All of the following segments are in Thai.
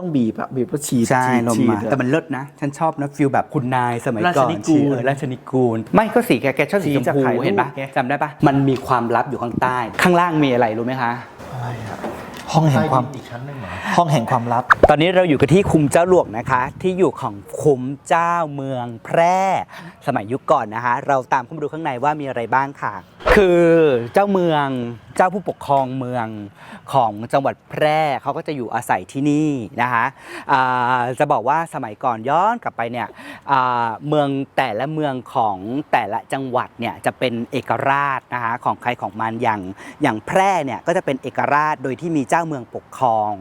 ต้องบีบอะบีบแล้วฉีดใช่ฉีดลงฉีมาดอะแต่มันเลิศนะ ฉันชอบนะฟิลแบบคุณนายสมัยก่อนราชนิกูล เออราชนิกูล ไม่ก็สีแกแกชอบสีสีชมจากพูถ่ายรูปเห็นปะไงจำได้ปะมันมีความลับอยู่ข้างใต้ ข้างล่างมีอะไรรู้ไหมคะ อะไรอะห้องแห่งความอีกชั้นหนึ่งเหรอ ห้องแห่งความลับ ตอนนี้เราอยู่กันที่คุ้มเจ้าหลวงนะคะ ที่อยู่ของคุ้มเจ้าเมืองแพร่ สมัยยุคก่อนนะคะ เราตามเข้ามาดูข้างในว่ามีอะไรบ้างค่ะ คือเจ้าเมือง เจ้าผู้ปกครองเมืองของจังหวัดแพร่เขาก็จะอยู่อาศัยที่นี่นะคะจะบอกว่าสมัยก่อนย้อนกลับไปเนี่ยเมืองแต่ละเมืองของแต่ละจังหวัดเนี่ยจะเป็นเอกราชนะคะของใครของมันอย่างอย่างแพร่เนี่ยก็จะเป็นเอกราชโดยที่มีเจ้าเมืองปกครอง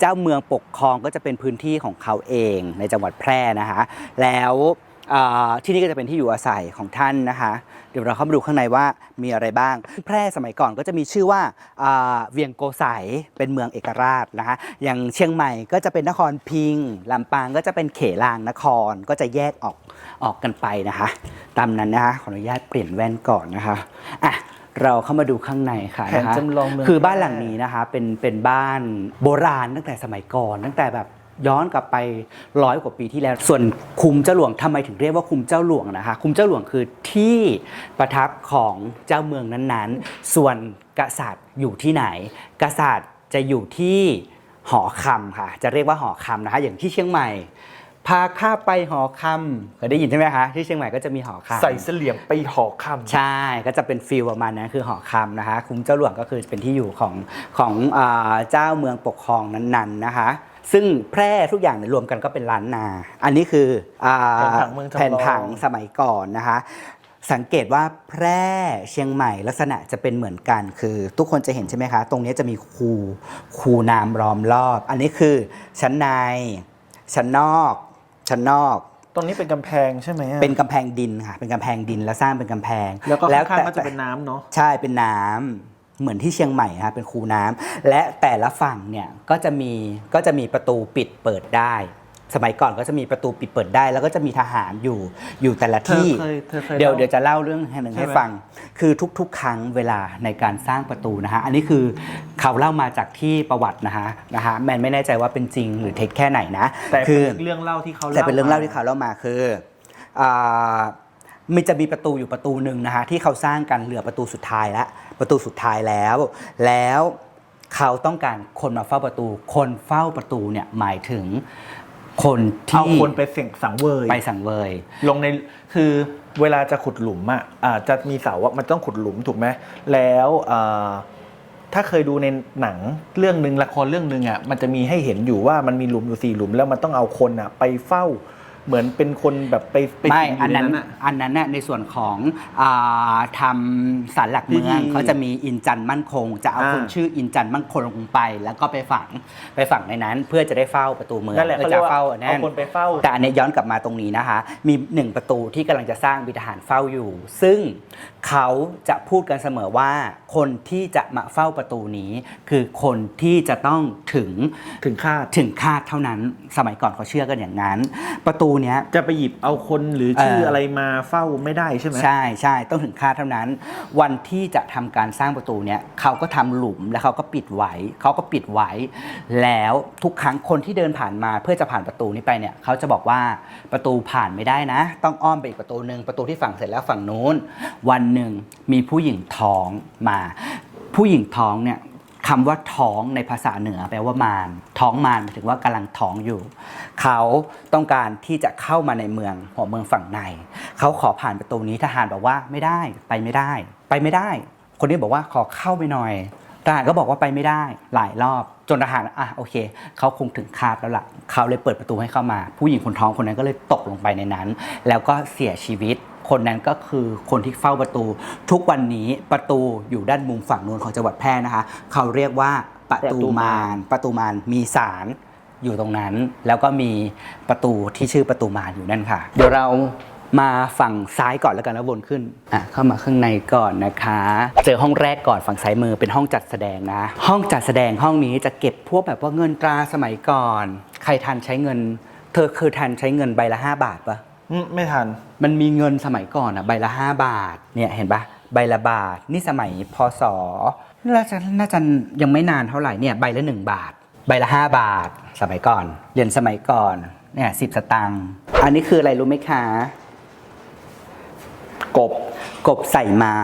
เจ้าเมืองปกครองก็จะเป็นพื้นที่ของเขาเองในจังหวัดแพร่นะคะแล้ว ที่นี่ก็จะเป็นที่อยู่อาศัยของท่านนะคะ เดี๋ยวเราเข้ามาดูข้างในว่ามีอะไรบ้าง แพร่สมัยก่อนก็จะมีชื่อว่าอ่าเวียงโกสัยเป็นเมืองเอกราชนะคะ อย่างเชียงใหม่ก็จะเป็นนครพิงค์ลำปางก็จะเป็นเขลางนครก็จะแยกออกออกกันไปนะคะ ตามนั้นนะคะ ขออนุญาตเปลี่ยนแว่นก่อนนะคะอะเราเข้ามาดูข้างในค่ะแผนนะคะจำลองเมืองคือบ้านหลังนี้นะคะเป็นเป็นบ้านโบราณตั้งแต่สมัยก่อนตั้งแต่แบบ ย้อนกลับไปร้อยกว่าปีที่แล้ว ส่วนคุมเจ้าหลวงทำไมถึงเรียกว่าคุมเจ้าหลวงนะคะคุมเจ้าหลวงคือที่ประทับของเจ้าเมืองนั้นๆ ส่วนกษัตริย์อยู่ที่ไหน กษัตริย์จะอยู่ที่หอคำค่ะ จะเรียกว่าหอคำนะคะ อย่างที่เชียงใหม่ พาข้าไปหอคำเคยได้ยินใช่ไหมคะที่เชียงใหม่ก็จะมีหอคำใส่เสลี่ยงไปหอคำใช่ก็จะเป็นฟิลประมาณนั้นคือหอคำนะคะ คุ้มเจ้าหลวงก็คือเป็นที่อยู่ของของอาเจ้าเมืองปกครองนั้นๆนะคะ ซึ่งแพร่ทุกอย่างเนี่ยรวมกันก็เป็นล้านนา อันนี้คืออาแผนผังเมืองจำลองแผนผังสมัยก่อนนะคะสังเกตว่าแพร่เชียงใหม่ลักษณะจะเป็นเหมือนกัน คือทุกคนจะเห็นใช่ไหมคะ ตรงนี้จะมีคูคูน้ำล้อมรอบ อันนี้คือชั้นใน ชั้นนอก ชั้นนอกตรงนี้เป็นกำแพงใช่ไหมอะเป็นกำแพงดินค่ะ เป็นกำแพงดินแล้วสร้างเป็นกำแพง แล้วก็ข้างๆแต่ก็จะเป็นน้ำเนาะใช่เป็นน้ำ เหมือนที่เชียงใหม่นะเป็นคูน้ำและแต่ละฝั่งเนี่ยก็จะมีก็จะมีประตูปิดเปิดได้ สมัยก่อนก็จะมีประตูปิดเปิดได้ แล้วก็จะมีทหารอยู่อยู่แต่ละที่เธอเคยเธอเคยเดี๋ยวเล่าเดี๋ยวจะเล่าเรื่องให้หนึ่งใช่ให้ไหมฟัง คือทุก ๆ ครั้งเวลาในการสร้างประตูนะฮะอันนี้คือเขาเล่ามาจากที่ประวัตินะฮะนะฮะแมนไม่แน่ใจว่าเป็นจริงหรือเท็จแค่ไหนนะแต่คืเป็นเรื่องเล่าที่เขาแต่เป็นเรื่องเล่าที่เขาเล่ามาคืออ่ามันจะมีประตูอยู่ประตูหนึ่งนะคะที่เขาสร้างกันเหลือประตูสุดท้ายแล้ว ประตูสุดท้ายแล้ว แล้วเขาต้องการคนมาเฝ้าประตู คนเฝ้าประตูเนี่ยหมายถึงคนเอาที่คนไปเสี่ยงสังเวยไปสังเวย ลงในคือเวลาจะขุดหลุมอะอ่าจะมีเสาว่ามันต้องขุดหลุมถูกไหมแล้วอ่าถ้าเคยดูในหนังเรื่องหนึ่งละครเรื่องหนึ่งอะมันจะมีให้เห็นอยู่ว่ามันมีหลุมอยู่สี่หลุม แล้วมันต้องเอาคนอะไปเฝ้า เหมือนเป็นคนแบบไปไปไม่สิงอันยู่นั้นใอะอันนั้นน่ะในส่วนของอาทำสารหลักเมืองพิธีเขาจะมีอินจันทร์มั่นคง จะเอาอ่าคนชื่ออินจันทร์มั่นคงลงไป แล้วก็ไปฝังไปฝังในนั้น เพื่อจะได้เฝ้าประตูเมืองนั่นแหละเพื่เขาอเรียจะกว่าเฝ้าอันนั้เอานคนไปเฝ้า แต่อันเนี้ยย้อนกลับมาตรงนี้นะคะ มีหนึ่งประตูที่กำลังจะสร้างมีทหารเฝ้าอยู่ ซึ่ง เขาจะพูดกันเสมอว่า คนที่จะมาเฝ้าประตูนี้ คือคนที่จะต้องถึงถึงคาดถึงคาดเท่านั้น สมัยก่อนเขาเชื่อกันอย่างนั้น ประตูเนี้ย จะไปหยิบเอาคนหรือชื่อเอออ อะไรมาเฝ้าไม่ได้ใช่ไหม ใช่ใช่ต้องถึงคาดเท่านั้น วันที่จะทำการสร้างประตูเนี่ยเขาก็ทำหลุมแล้วเขาก็ปิดไว้เขาก็ปิดไว้ แล้วทุกครั้งคนที่เดินผ่านมาเพื่อจะผ่านประตูนี้ไปเนี่ยเขาจะบอกว่าประตูผ่านไม่ได้นะ ต้องอ้อมไปอีกประตูหนึ่งประตูที่ฝั่งเสร็จแล้วฝั่งนู้นวันหนึ่งมีผู้หญิงท้องมา ผู้หญิงท้องเนี่ยคำว่าท้องในภาษาเหนือแปลว่ามารท้องมารหมายถึงว่ากำลังท้องอยู่ เขาต้องการที่จะเข้ามาในเมืองหัวเมืองฝั่งใน เขาขอผ่านประตูนี้ทหารบอกว่าไม่ได้ไปไม่ได้ ไปไม่ได้ คนนี้บอกว่าขอเข้าไปหน่อยทหารก็บอกว่าไปไม่ได้หลายรอบ จนทหารอะโอเค เขาคงถึงคาดแล้วล่ะเขาเลยเปิดประตูให้เข้ามา ผู้หญิงคนท้องคนนั้นก็เลยตกลงไปในนั้น แล้วก็เสียชีวิต คนนั้นก็คือคนที่เฝ้าประตู ทุกวันนี้ประตูอยู่ด้านมุมฝั่งนู้นของจังหวัดแพร่นะคะ เขาเรียกว่าประตูมารประตูมารมีศาลอยู่ตรงนั้น แล้วก็มีประตูที่ชื่อประตูมารอยู่นั่นค่ะ เดี๋ยวเรามาฝั่งซ้ายก่อนแล้วกันแล้ววนขึ้นอะเข้ามาข้างในก่อนนะคะ เจอห้องแรกก่อนฝั่งซ้ายมือเป็นห้องจัดแสดงนะ ห้องจัดแสดงห้องนี้จะเก็บพวกแบบว่าเงินตราสมัยก่อน ใครทันใช้เงิน เธอเคยทันใช้เงินใบละ 5 บาทปะ อืมไม่ทัน มันมีเงินสมัยก่อนอะใบละ5บาท เนี่ยเห็นปะใบละบาท นี่สมัยพศน่าจะน่าจะยังไม่นานเท่าไหร่เนี่ยใบละ1บาท ใบละ5บาท สมัยก่อนเหรียญสมัยก่อนเนี่ยสิบสตังค์อันนี้คืออะไรรู้ไหมคะกบกบใส่ไม้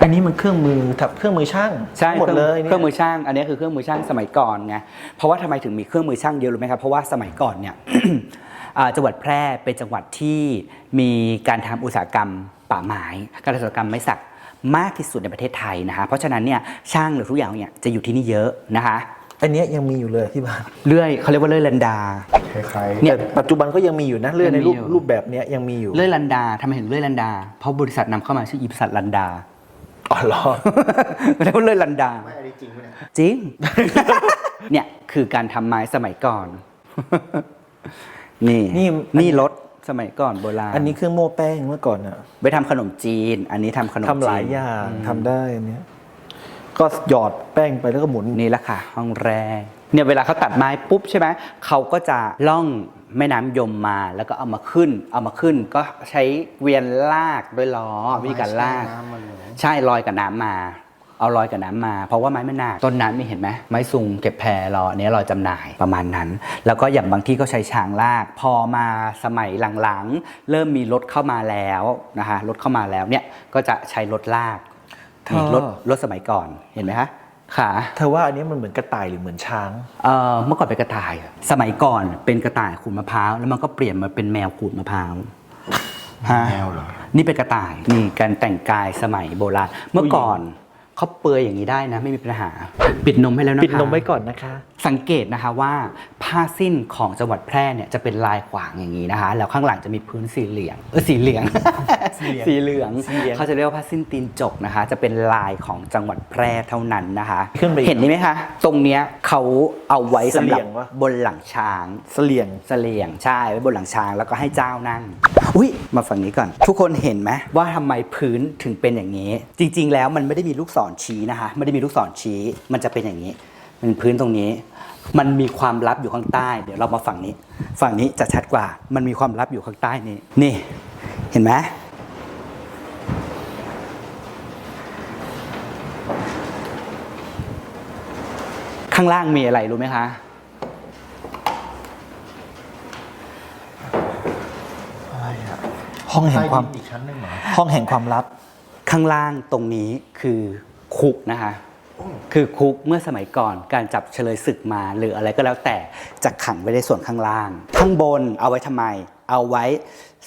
อันนี้มันเครื่องมือทับเครื่องมือช่างใช่หมดเลยเครื่องมือช่าง อันนี้คือเครื่องมือช่างสมัยก่อนไงเพราะว่าทำไมถึงมีเครื่องมือช่างเยอะรู้ไหมครับเพราะว่าสมัยก่อนเนี่ยอ่า จังหวัดแพร่เป็นจังหวัดที่มีการทำอุตสาหกรรมป่าไม้การทำอุตสาหกรรมไม้สักมากที่สุดในประเทศไทยนะคะเพราะฉะนั้นเนี่ยช่างหรือทุกอย่างเนี่ยจะอยู่ที่นี่เยอะนะคะอันเนี้ยยังมีอยู่เลยที่บ้านเลื่อยเขาเรียกว่าเลื่อยลันดาคล้ายเนี่เนี่ยยปัจจุบันก็ยังมีอยู่นะเรื่อยในรูปยังมีอยู่รูปแบบเนี้ยยังมีอยู่เลื่อยลันดาทำไมถึงเลื่อยลันดา เพราะบริษัทนำเข้ามาชื่อบริษัทลันดาอ๋อเหรอเรียกว่าเลื่อยลันดาๆไม่อันนี้จริงไหมเนี่ยจริงเนี่ยคือการทำไม้สมัยก่อน นี่นี่ นี่รถสมัยก่อนโบราณอันนี้เครื่องโม้แป้งเมื่อก่อนอะไปทำขนมจีน อันนี้ทำขนมจีนทำหลายอย่างทำได้อันเนี้ยก็หยอดแป้งไปแล้วก็หมุนนี่แหละค่ะ ห้องแรกเนี่ยเวลาเขาตัดไม้ปุ๊บใช่ไหมเขาก็จะล่องแม่น้ำยมมาแล้วก็เอามาขึ้น เอามาขึ้นก็ใช้เกวียนลากด้วยล้อวิธีการลากน้ำมันเหรอใช่ลอยกับน้ำมา เอาลอยกับน้ำมา เพราะว่าไม้ไม่หนักต้นน้ำนี่เห็นไหมไม้ซุงเก็บแพรรออันนี้รอจำหน่ายประมาณนั้น แล้วก็อย่างบางที่ก็ใช้ช้างลาก พอมาสมัยหลังๆ เริ่มมีรถเข้ามาแล้วนะคะรถเข้ามาแล้วเนี่ยก็จะใช้รถลากนี่เธอรถรถสมัยก่อนเห็นไหมคะขาเธอว่าอันนี้มันเหมือนกระต่ายหรือเหมือนช้างเอ่อเมื่อก่อนเป็นกระต่าย สมัยก่อนเป็นกระต่ายขูดมะพร้าวแล้วมันก็เปลี่ยนมาเป็นแมวขูดมะพร้าวฮะแมวเหรอนี่เป็นกระต่ายนี่การแต่งกายสมัยโบราณเมื่อก่อน เขาเปลือยอย่างนี้ได้นะ ไม่มีปัญหา ปิดนมให้แล้วนะคะปิดนมไว้ก่อนนะคะ สังเกตนะคะว่าผ้าสิ้นของจังหวัดแพร่เนี่ยจะเป็นลายขวางอย่างนี้นะคะ แล้วข้างหลังจะมีพื้นสีเหลืองเออสีเหลือง สีเหลืองสีเหลืองสีเหลืองเขาจะเรียกว่าผ้าสิ้นตีนจกนะคะ จะเป็นลายของจังหวัดแพร่เท่านั้นนะคะขึ้นไปอีกเห็นนี่ไหมคะตรงเนี้ยเขาเอาไว้สำหรับเสลี่ยงวะบนหลังช้างเสลี่ยงเสลียงใช่ไว้บนหลังช้างแล้วก็ให้เจ้านั่งอุ้ยมาฝั่งนี้ก่อน ทุกคนเห็นไหมว่าทำไมพื้นถึงเป็นอย่างนี้ จริง ๆ แล้วมันไม่ได้มีลูกศรชี้นะคะไม่ได้มีลูกศรชี้มันจะเป็นอย่างนี้ มันพื้นตรงนี้ มันมีความลับอยู่ข้างใต้ เดี๋ยวเรามาฝั่งนี้ ฝั่งนี้จะชัดกว่า มันมีความลับอยู่ข้างใต้นี้นี่เห็นไหมข้างล่างมีอะไรรู้ไหมคะอะไรอะห้องแห่งความใต้ดินอีกชั้นหนึ่งเหรอห้องแห่งความลับ ข้างล่างตรงนี้คือคุกนะคะ คือคุกเมื่อสมัยก่อนการจับเฉลยศึกมาหรืออะไรก็แล้วแต่จะขังไว้ในส่วนข้างล่าง ข้างบนเอาไว้ทำไม เอาไว้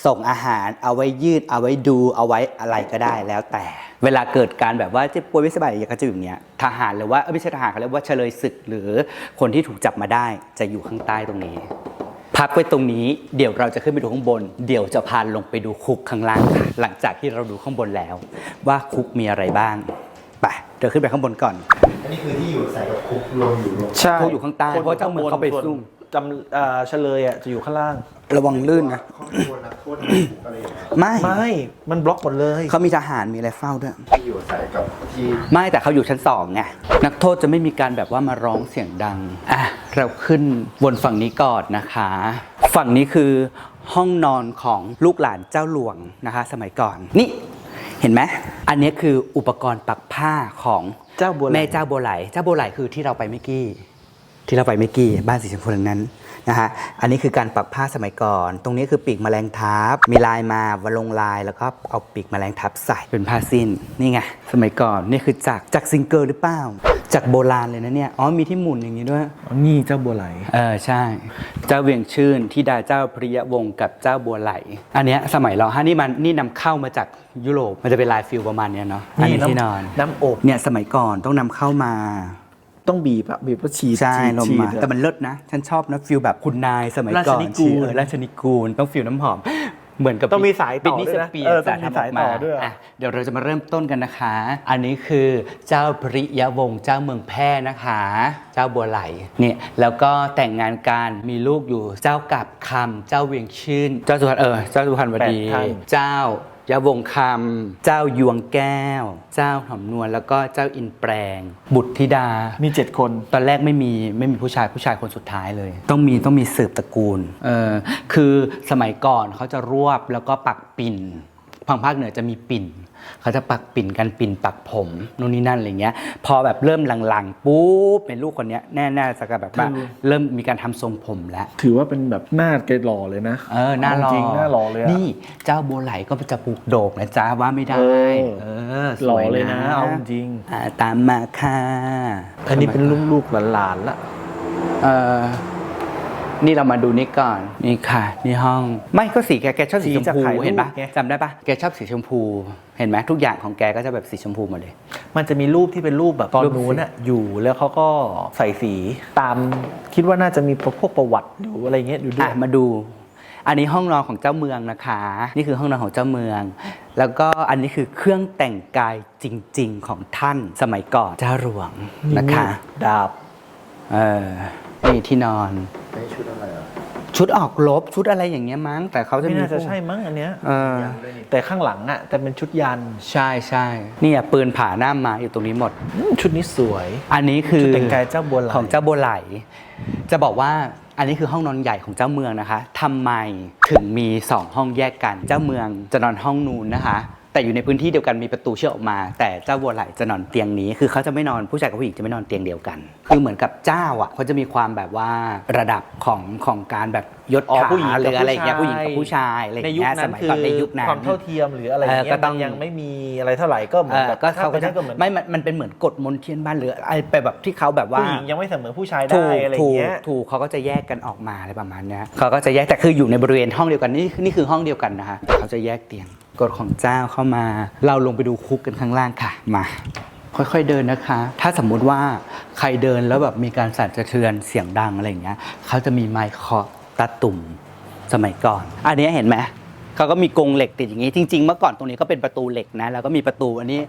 ส่งอาหาร เอาไว้ยืด เอาไว้ดู เอาไว้อะไรก็ได้แล้วแต่ เวลาเกิดการแบบว่าเจ็บป่วยไม่สบายอย่างก็จะอยู่อย่างเงี้ยทหารหรือว่าไม่ใช่ทหารเขาเรียกว่าเฉลยศึกหรือคนที่ถูกจับมาได้จะอยู่ข้างใต้ตรงนี้พักไว้ตรงนี้เดี๋ยวเราจะขึ้นไปดูข้างบน เดี๋ยวจะพาลงไปดูคุกข้างล่าง หลังจากที่เราดูข้างบนแล้ว ว่าคุกมีอะไรบ้าง ไปเดี๋ยวขึ้นไปข้างบนก่อนอันนี้คือที่อยู่ใส่กับคุกลงอยู่ลงใช่พวกอยู่ข้างใต้เพราะเจ้าเมืองเขาไปซุ่มจำเอ่อเฉลยอะจะอยู่ข้างล่าง ระวังลื่นนะครอบครัวนักโทษในคุกอะไรอย่างเงี้ยไม่ไม่ มันบล็อกหมดเลย เขามีทหารมีอะไรเฝ้าด้วย ที่อยู่ใส่กับที่ไม่แต่เขาอยู่ชั้นสองไงนักโทษจะไม่มีการแบบว่ามาร้องเสียงดังอะเราขึ้นบนฝั่งนี้ก่อนนะคะ ฝั่งนี้คือห้องนอนของลูกหลานเจ้าหลวงนะคะ สมัยก่อน นี่เห็นไหมอันนี้คืออุปกรณ์ปักผ้าของเจ้าบัวไหลแม่เจ้าบัวไหลเจ้าบัวไหลคือที่เราไปเมื่อกี้ที่เราไปเมื่อกี้บ้านสีชมพูนั้นนะฮะอันนี้คือการปักผ้าสมัยก่อน ตรงนี้คือปีกแมลงทับ มีลายมาวันลงลายแล้วก็เอาปีกแมลงทับใส่เป็นผ้าสิ้นนี่ไงสมัยก่อนนี่คือจากจากซิงเกิลหรือเปล่า จากโบราณเลยนะเนี่ย อ๋อมีที่หมุนอย่างนี้ด้วย อ๋อนี่เจ้าบัวไหล เออใช่ เจ้าเวียงชื่นที่ดาเจ้าพริยวงศ์กับเจ้าบัวไหล อันเนี้ยสมัยเราฮะนี่มันนี่นำเข้ามาจากยุโรปมันจะเป็นลายฟิลประมาณเนี้ยเนาะอันนี้ที่นอนน้ำอบ เนี่ยสมัยก่อนต้องนำเข้ามา ต้องบีบอะบีบแล้วฉีดใช่ฉีดลมฉีดมาอะ แต่มันเลิศนะ ฉันชอบนะฟิลแบบคุณนายสมัยก่อนราชนิกูล เออราชนิกูลต้องฟิลน้ำหอม เหมือนกับต้องมีสายต่อบิทนี่ด้วยสนะเปียเออร์ต้องมีสายต่อด้วยะเดี๋ยวเราจะมาเริ่มต้นกันนะคะ อันนี้คือเจ้าพริยวงศ์เจ้าเมืองแพร่นะคะ เจ้าบัวไหลเนี่ยแล้วก็แต่งงานกันมีลูกอยู่เจ้ากับคำเจ้าเวียงชื่น เจ้าสุพรรณเออเจ้าสุพรรณวดีแปดท่านเจ้า ยะวงคำ เจ้ายวงแก้ว เจ้าหอมนวลแล้วก็เจ้าอินแปลง บุตรธิดา มีเจ็ดคน ตอนแรกไม่มีไม่มีผู้ชายผู้ชายคนสุดท้ายเลย ต้องมีต้องมีสืบตระกูลเออคือสมัยก่อนเขาจะรวบแล้วก็ปักปิ่น ทางภาคเหนือจะมีปิ่น เขาจะปักปิ่นกันปิ่นปักผมนู่นนี่นั่นอะไรเงี้ย พอแบบเริ่มหลังๆปุ๊บเป็นลูกคนเนี้ยแน่ๆจะแบบว่าเริ่มมีการทำทรงผมแล้วถือว่าเป็นแบบหน้าแกหล่อเลยนะเออหน้าหล่อจริงๆหน้าหล่อเลยอะนี่เจ้าบัวไหลก็จะปลูกโดกนะจ๊ะว่าไม่ได้เออเออสหล่อวยเลยนะเอาจริงอ่าตามมาค่ะอันนี้เป็นลูกๆหลานๆละเออ นี่เรามาดูนี่ก่อนนี่ค่ะ นี่ห้อง ไม่ก็สีแกแกชอบสีชมพูเห็นปะจำได้ปะแกชอบสีชมพู เห็นไหมทุกอย่างของแกก็จะแบบสีชมพูหมดเลย มันจะมีรูปที่เป็นรูปแบบตอนรูปนู้นน่ะอยู่แล้วเขาก็ใส่สีตามคิดว่าน่าจะมีพวกประวัติอยู่อะไรเงี้ยอยู่ด้วอะยมาดูอันนี้ห้องนอนของเจ้าเมืองนะคะ นี่คือห้องนอนของเจ้าเมือง แล้วก็อันนี้คือเครื่องแต่งกายจริง ๆ ของท่านสมัยก่อนเจ้าหลวงนะคะ ดาบเออนี่ที่นอน ไม่ชุดอะไรอะชุดออกรบชุดอะไรอย่างเงี้ยมั้ง แต่เขาจะไม่มีน่าจะพวก ใช่มั้งอันเนี้ยเออ แต่ข้างหลังอะแต่เป็นชุดยันใช่ใช่นี่อะปืนผ่าหน้ามาอยู่ตรงนี้หมด อืมชุดนี้สวย อันนี้คือชุดแต่งกายเจ้าบัวไหล ของเจ้าบัวไหล จะบอกว่าอันนี้คือห้องนอนใหญ่ของเจ้าเมืองนะคะทำไมถึงมีสองห้องแยกกัน เจ้าเมืองจะนอนห้องนู้นนะคะ แต่อยู่ในพื้นที่เดียวกันมีประตูเชื่อมออกมา แต่เจ้าบัวไหลจะนอนเตียงนี้ คือเขาจะไม่นอนผู้ชายกับผู้หญิงจะไม่นอนเตียงเดียวกัน คือเหมือนกับเจ้าอะเขาจะมีความแบบว่าระดับของของการแบบยศอ๋อถาผู้หญิงหกับรืออะไรอย่างเงี้ยผู้ผู้หชายญิงกับผู้ชายอะไรอในย่างยุคเงี้ยสนั้นมัยคือก่อนในยุคนั้นความเท่าเทียมหรืออะไรอย่างเอเงี้อยก็ต้องมันยังไม่มีอะไรเท่าไหร่ก็เหมือนเออแบบก็เขาก็ถ้จะป็นก็เหมือนไม่มันมันเป็นเหมือนกฎมนเทียนบ้านหรืออะไรไปแบบที่เขาแบบว่าผู้หญิงยังไม่เสมอผู้ชายถูได้กอะไรอถูย่ากงเงี้ยถูกเขาก็จะแยกกันออกมาอะไรประมาณเนี้ยเขาก็จะแยกแต่คืออยู่ในบริเวณห้องเดียวกันนี่นี่คือห้องเดียวกันนะคะแต่เขาจะแยกเตียง กฎของเจ้าเข้ามา เราลงไปดูคุกกันข้างล่างค่ะ มา ค่อยๆเดินนะคะ ถ้าสมมุติว่าใครเดินแล้วแบบมีการสั่นสะเทือนเสียงดังอะไรอย่างเงี้ยเขาจะมีไม้เคาะตะตุ่มสมัยก่อน อันนี้เห็นไหม เขาก็มีกรงเหล็กติดอย่างงี้ จริง ๆ เมื่อก่อนตรงนี้ก็เป็นประตูเหล็กนะ แล้วก็มีประตูอันนี้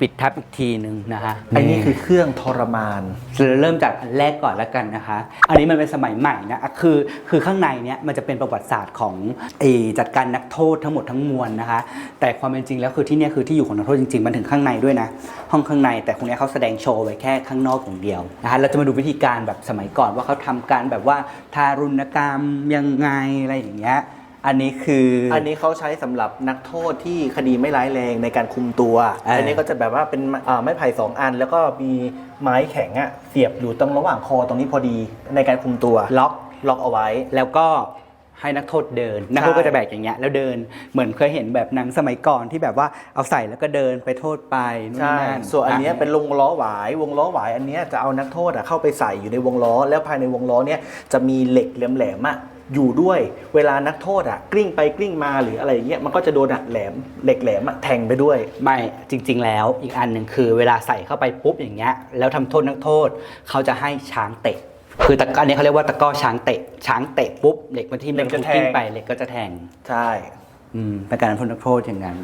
ปิดทับอีกทีหนึ่งนะคะอันนี้คือเครื่องทรมานเราเริ่มจากอันแรกก่อนแล้วกันนะคะ อันนี้มันเป็นสมัยใหม่นะอะคือคือข้างในเนี้ยมันจะเป็นประวัติศาสตร์ของเออจัดการนักโทษทั้งหมดทั้งมวลนะคะ แต่ความเป็นจริงแล้วคือที่เนี่ยคือที่อยู่ของนักโทษจริงๆมันถึงข้างในด้วยนะ ห้องข้างในแต่คนนี้ยเขาแสดงโชว์ไว้แค่ข้างนอกอย่างเดียวนะคะเราจะมาดูวิธีการแบบสมัยก่อนว่าเขาทำการแบบว่าทารุณกรรมยังไงอะไรอย่างเงี้ย อันนี้คืออัอันนี้เขาใช้สำหรับนักโทษที่คดีไม่ร้ายแรงในการคุมตัว เอออัอันนี้ก็จะแบบว่าเป็นอ่าไม้ไผ่สองอัน แล้วก็มีไม้แข็งอะเสียบอยู่ตรงระหว่างคอตรงนี้พอดีในการคุมตัวล็อก ล็อกเอาไว้ แล้วก็ให้นักโทษเดิน นักโทษก็จะแบกอย่างเงี้ยแล้วเดินเหมือนเคยเห็นแบบหนังสมัยก่อนที่แบบว่าเอาใส่แล้วก็เดินไปโทษไปนู่นใช่นี่นั่นส่วนอันเนี้ยะ เป็นวงล้อหวาย วงล้อหวายอันเนี้ยจะเอานักโทษอะเข้าไปใส่อยู่ในวงล้อ แล้วภายในวงล้อเนี้ยจะมีเหล็กแหลมๆอะ อยู่ด้วยเวลานักโทษอะกลิ้งไปกลิ้งมาหรืออะไรอย่างเงี้ยมันก็จะโดนอะแหลมเหล็กแหลมอะแทงไปด้วย ไม่จริง ๆ แล้วอีกอันหนึ่งคือเวลาใส่เข้าไปปุ๊บอย่างเงี้ยแล้วทำโทษนักโทษเขาจะให้ช้างเตะ คือตะกร้ออันนี้เขาเรียกว่าตะกร้อช้างเตะ ช้างเตะปุ๊บเหล็กมันที่เหล็มันกจะถูกแทง กิ้งไปเหล็กก็จะแทง ใช่ อืมเป็นการทำโทษนักโทษอย่างนั้น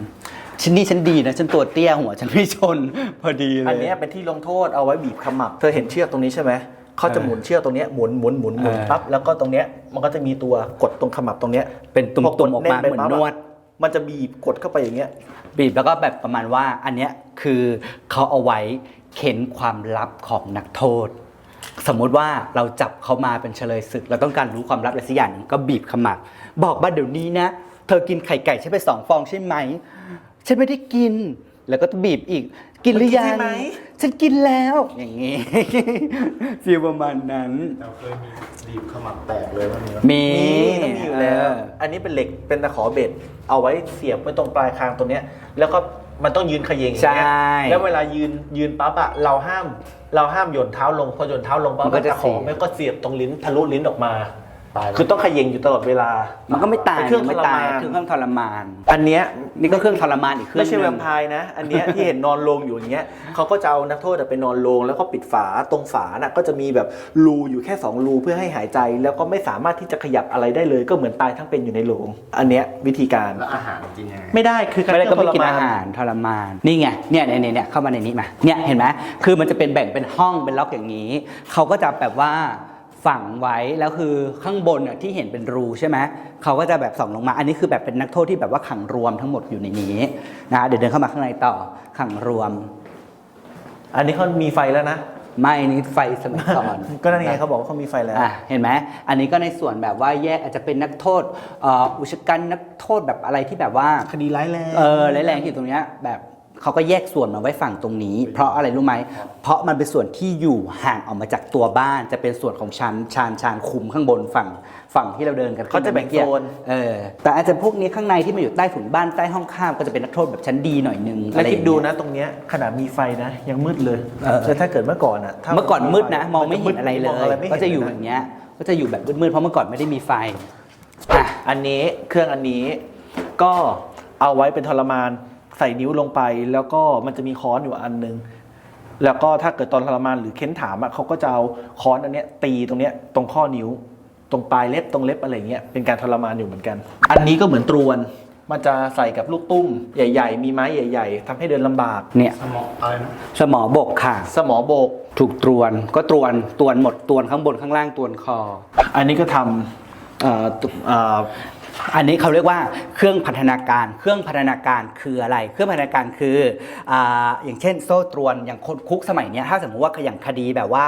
ฉันนี่ฉันดีนะฉันตัวเตี้ยหัวฉันไม่ชน พอดีเลยอันเนี้ยเป็นที่ลงโทษเอาไว้บีบขมับ เธอเห็นเชือกตรงนี้ใช่ไหม เขาจะหมุนเชือกตรงเนี้ยหมุนหมุนหมุนหมุนเออปั๊บแล้วก็ตรงเนี้ยมันก็จะมีตัวกดตรงขมับตรงเนี้ยเป็นตุ่มพกตุ่ดมออกแมาไปเหมือนปั๊บนอะวด มันจะบีบกดเข้าไปอย่างเงี้ยบีบแล้วก็แบบประมาณว่าอันเนี้ยคือเขาเอาไว้เข็นความลับของนักโทษ สมมุติว่าเราจับเขามาเป็นเฉลยศึก เราต้องการรู้ความลับอะไรสักอย่างหนึ่งก็บีบขมับ บอกว่าเดี๋ยวนี้นะ เธอกินไข่ไก่ใช่ไปสองฟองใช่ไหมฉันไม่ได้กินแล้วก็บีบอีก กินหรือยักินใช่งไหม ฉันกินแล้ว อย่างงี้ ฟีลประมาณนั้น เราเคยมีดีบขมับแตกเลยวันนี้มีมีต้องมีอยู่แล้วเอออันนี้เป็นเหล็กเป็นตะขอเบ็ด เอาไว้เสียบไว้ตรงปลายคางตรงเนี้ย แล้วก็มันต้องยืนเขยงอย่างเงี้ยใช่แล้วเวลายืนยืนปั๊บอะเราห้าม เราห้ามหย่อนเท้าลงพอหย่อนเท้าลงปั๊บมันก็จะตะขอเสียบ มันก็เสียบตรงลิ้นทะลุลิ้นออกมา ตายคือต้องเขยงอยู่ตลอดเวลามันก็ไม่ตายเป็นเครื่องไม่ทรตายมานคือเครื่องทรมาน อันเนี้ยนี่ก็เครื่องทรมานอีกเครื่องไม่ใช่หแวนึ่งมไพร์นะ อันเนี้ยที่เห็นนอนโลงอยู่อย่างเงี้ยเขาก็จะเอานักโทษอะไปนอนโลงแล้วก็ปิดฝาตรงฝาน่ะก็จะมีแบบรูอยู่แค่สองรูเพื่อให้หายใจ แล้วก็ไม่สามารถที่จะขยับอะไรได้เลย ก็เหมือนตายทั้งเป็นอยู่ในโลง อันเนี้ยวิธีการแล้วอาหารกินยังไงไม่ได้คือการไม่ได้ก็ไม่ทรกินมอาหารทรมาน นี่ไง เนี่ยเนี่ยเนี่ยเนี่ยเข้ามาในนี้มา เนี่ยเห็นไหมคือมันจะเป็นแบ่งเป็นห้องเป็นล็อกอย่างนี้ เขาก็จะแบบว่า ฝังไว้แล้วคือข้างบนน่ะที่เห็นเป็นรูใช่ไหมเขาก็จะแบบส่องลงมา อันนี้คือแบบเป็นนักโทษที่แบบว่าขังรวมทั้งหมดอยู่ในนี้นะเดี๋ยวเดินเข้ามาข้างในต่อขังรวม อันนี้เขามีไฟแล้วนะ ไม่นี่ไฟสมัยก่อน ก็นั่นไงเขาบอกว่าเขามีไฟแล้ว อะเห็นไหมอันนี้ก็ในส่วนแบบว่าแยกอาจจะเป็นนักโทษเอ่ออุกชกันนักโทษแบบอะไรที่แบบว่าคดีร้ายแรงเออร้ายแรงที่ตรงเนี้ยแบบ เขาก็แยกส่วนมาไว้ฝั่งตรงนี้ เพราะอะไรรู้ไหม เพราะมันเป็นส่วนที่อยู่ห่างออกมาจากตัวบ้านจะเป็นส่วนของชั้นชานชานคุมข้างบนฝั่งฝั่งที่เราเดินกันเขาจะแบ่งโซนเออแต่อาจจะพวกนี้ข้างในที่มาอยู่ใต้ถุนบ้านใต้ห้องข้ามก็จะเป็นนักโทษแบบชั้นดีหน่อยนึงแล้วคิดดูอไรอย่างเงี้ยนะตรงเนี้ยขนาดมีไฟนะ ยังมืดเลยเออแต่ถ้าเกิดเมื่อก่อนอะถ้าเมื่อก่อนมืดนะ มองไม่เห็นอะไรเลมงยไม่ก็เห็นจะอยู่เลอย่างเงี้ยก็จะอยู่แบบมืดๆเพราะเมื่อก่อนไม่ได้มีไฟอะอันนี้เครื่องอันนี้ก็เอาไว้เป็นทรมานใส่นิ้วลงไป แล้วก็มันจะมีค้อนอยู่อันนึง แล้วก็ถ้าเกิดตอนทรมานหรือเค้นถามอะเขาก็จะเอาค้อนอันเนี้ยตีตรงเนี้ยตรงข้อนิ้ว ตรงปลายเล็บตรงเล็บอะไรเงี้ยเป็นการทรมานอยู่เหมือนกัน อันนี้ก็เหมือนตรวนมันจะใส่กับลูกตุ้มใหญ่ ๆ มีไม้ใหญ่ ๆทำให้เดินลำบาก เนี่ยสมองอะไรนะสมอบกค่ะ สมอโบก ถูกตรวนก็ตรวนตรวนหมดตรวนข้างบนข้างล่างตรวนคอ อันนี้ก็ทำเอ่อตุเอ่อ อันนี้เขาเรียกว่าเครื่องพัฒนาการ เครื่องพัฒนาการคืออะไร เครื่องพัฒนาการคือออย่างเช่น โซ่ตรวนอย่างคนคุกสมัยนี้ถ้าสมมติว่าอย่างคดีแบบว่า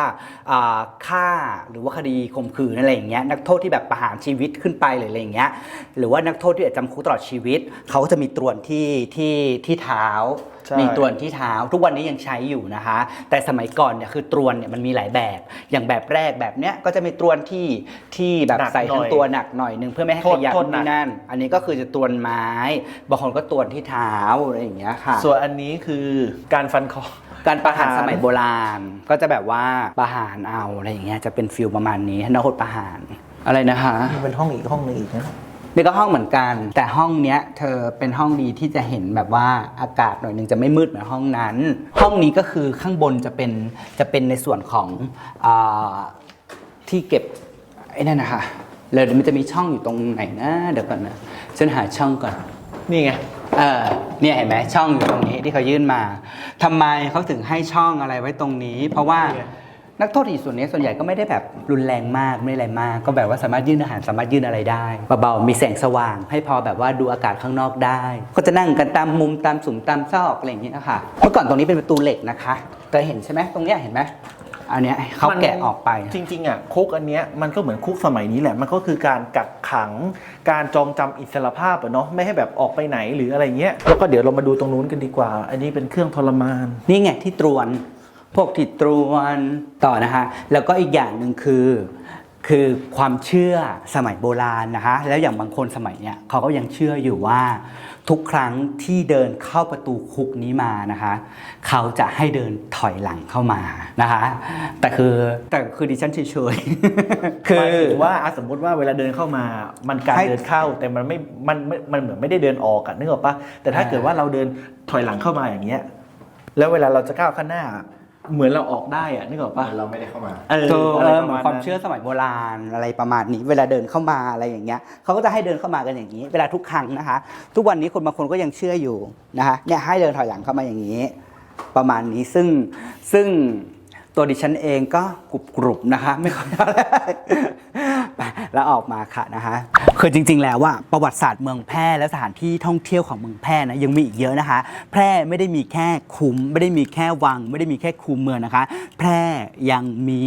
ฆ่าหรือว่าคดีข่มขืนอะไรอย่างเงี้ยนักโทษที่แบบประหารชีวิตขึ้นไปหรืออะไรอย่างเงี้ยหรือว่านักโทษที่จำคุกตลอดชีวิต เขาก็จะมีตรวนที่ที่ที่เท้า ใช่มีตรวนที่เท้า ทุกวันนี้ยังใช้อยู่นะคะ แต่สมัยก่อนเนี่ยคือตรวนเนี่ยมันมีหลายแบบ อย่างแบบแรกแบบเนี้ยก็จะมีตรวนที่ที่แบบหนักใส่ทั้งหน่อยตัวหนักหน่อยนึงเพื่อไม่ให้โทขษยับโทษหนันี่กนั่น อันนี้ก็คือจะตรวนไม้บางคนก็ตรวนที่เท้าอะไรอย่างเงี้ยค่ะ ส่วนอันนี้คือการฟันคอ การประหารประหาร สมัยโบราณก็จะแบบว่าประหารเอาอะไรอย่างเงี้ยจะเป็นฟิลประมาณนี้นักโทษประหารอะไรนะคะมันเป็นห้องอีกห้องหนึงอีกนะ นี่ก็ห้องเหมือนกัน แต่ห้องเนี้ยเธอเป็นห้องดีที่จะเห็นแบบว่าอากาศหน่อยหนึงจะไม่มืดเหมือนห้องนั้น ห้องนี้ก็คือข้างบนจะเป็นจะเป็นในส่วนของอาที่เก็บไอ้นั่นนะคะแล้วเดี๋ยวมันจะมีช่องอยู่ตรงไหนนะเดี๋ยวก่อนนะฉันหาช่องก่อนนี่ไงเออเนี่ยเห็นไหมช่องอยู่ตรงนี้ที่เขายื่นมาทำไมเขาถึงให้ช่องอะไรไว้ตรงนี้ เพราะว่าเนี่ย นักโทษอีกส่วนนี้ส่วนใหญ่ก็ไม่ได้แบบรุนแรงมากไม่อะไรมาก ก็แบบว่าสามารถยื่นอาหารสามารถยื่นอะไรได้เบาๆมีแสงสว่าง ให้พอแบบว่าดูอากาศข้างนอกได้ ก็จะนั่งกันตามมุมตามสุ่มตามซอกอะไรอย่างเงี้ยนะคะเมื่อก่อนตรงนี้เป็นประตูเหล็กนะคะแต่เห็นใช่ไหมตรงเนี้ยเห็นไหมอันเนี้ยเขามันแกะออกไป จริงๆอะคุกอันเนี้ยมันก็เหมือนคุกสมัยนี้แหละมันก็คือการกักขัง การจองจำอิสรภาพอะเนาะไม่ให้แบบออกไปไหนหรืออะไรเงี้ยแล้วก็เดี๋ยวเรามาดูตรงนู้นกันดีกว่า อันนี้เป็นเครื่องทรมาน นี่ไงที่ตรวน พวกที่ตรวนต่อนะคะแล้วก็อีกอย่างหนึ่งคือคือความเชื่อสมัยโบราณนะคะแล้วอย่างบางคนสมัยเนี้ยเขาก็ยังเชื่ออยู่ว่า ทุกครั้งที่เดินเข้าประตูคุกนี้มานะคะเขาจะให้เดินถอยหลังเข้ามานะคะแต่คือแต่คือดิฉันเฉยๆคือว่าสมมติว่าเวลาเดินเข้ามามันการเดินเข้าแต่มันไม่มันมันมันเหมือนไม่ได้เดินออกอะนึกออกปะแต่ถ้าอ่าเกิดว่าเราเดินถอยหลังเข้ามาอย่างเงี้ยแล้วเวลาเราจะก้าวข้างหน้า เหมือนเราออกได้อะนึกออกปะเราไม่ได้เข้ามา เออเอออะไรเออประเหมือมาณนความนั้นเชื่อสมัยโบราณอะไรประมาณนี้ เวลาเดินเข้ามาอะไรอย่างเงี้ยเขาก็จะให้เดินเข้ามากันอย่างนี้ เวลาทุกครั้งนะคะ ทุกวันนี้คนบางคนก็ยังเชื่ออยู่นะคะเนี่ยให้เดินถอยหลังเข้ามาอย่างนี้ ประมาณนี้ซึ่งซึ่งตัวดิฉันเองก็กรุบกรุบๆนะคะ ไม่ค่อยอะไรไป แล้วออกมาค่ะนะคะคือจริง ๆ แล้วว่าประวัติศาสตร์เมืองแพร่และสถานที่ท่องเที่ยวของเมืองแพร่นะยังมีอีกเยอะนะคะ แพร่ไม่ได้มีแค่คุ้มไม่ได้มีแค่วัง ไม่ได้มีแค่คูเมืองนะคะ แพร่ยังมี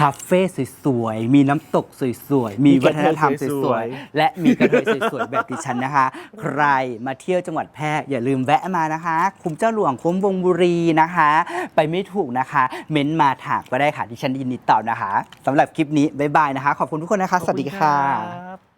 คาเฟ่สวยๆมีน้ำตกสวยๆมีวัฒนธรรมสวยๆและมีกระเทยสวยๆแบบดิฉันนะคะ ใครมาเที่ยวจังหวัดแพร่อย่าลืมแวะมานะคะ คุ้มเจ้าหลวงคุ้มวงบุรีนะคะ ไปไม่ถูกนะคะ เม้นต์มาถามก็ได้ค่ะดิฉันยินดีตอบนะคะสำหรับคลิปนี้บ๊ายบายนะคะ ขอบคุณทุกคนนะคะคะ สวัสดีค่ะ